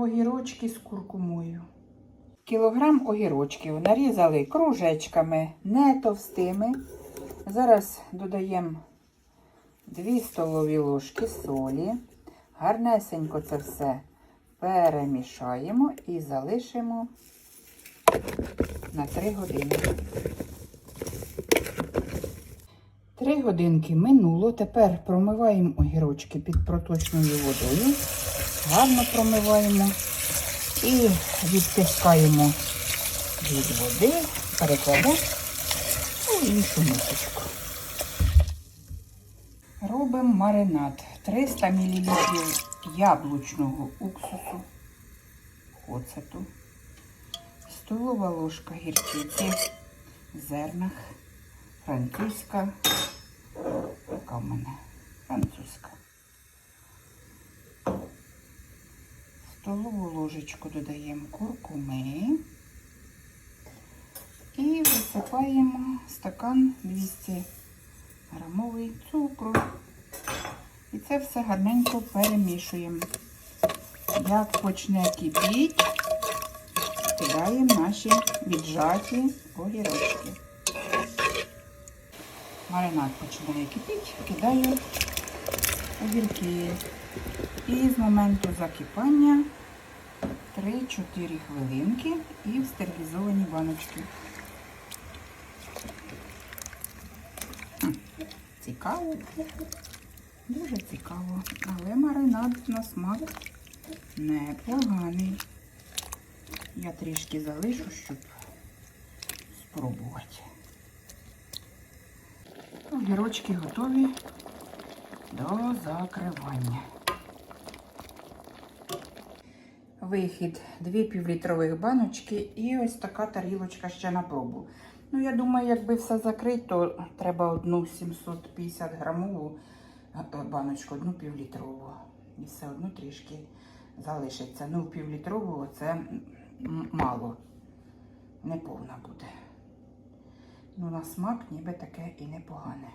огірочки з куркумою. Кілограм огірочків нарізали кружечками, не товстими. Зараз додаємо 2 столові ложки солі. Гарнесенько це все перемішаємо і залишимо на 3 години. Три годинки минуло. Тепер промиваємо огірочки під проточною водою. Гарно промиваємо і відтискаємо від води, перекладемо у іншу мисочку. Робимо маринад. 300 мл яблучного уксусу, оцету, столова ложка гірчиці зернах, французька, яка в мене французька. Столову ложечку додаємо куркуми і висипаємо стакан 200 грамовий цукру. І це все гарненько перемішуємо. Як почне кипіти, кидаємо наші віджаті огірочки. Маринад починає кипіти, кидаю огірки. І з моменту закипання 3-4 хвилинки і в стерилізовані баночки. Цікаво. Дуже цікаво. Але маринад на смак непоганий. Я трішки залишу, щоб спробувати. Огірочки готові до закривання. Вихід дві півлітрових баночки і ось така тарілочка ще на пробу. Ну, я думаю, якби все закрити, то треба одну 750 грамову баночку, одну півлітрову. І все одно трішки залишиться. Ну, півлітрову це мало. Неповна буде. Ну, на смак ніби таке і непогане.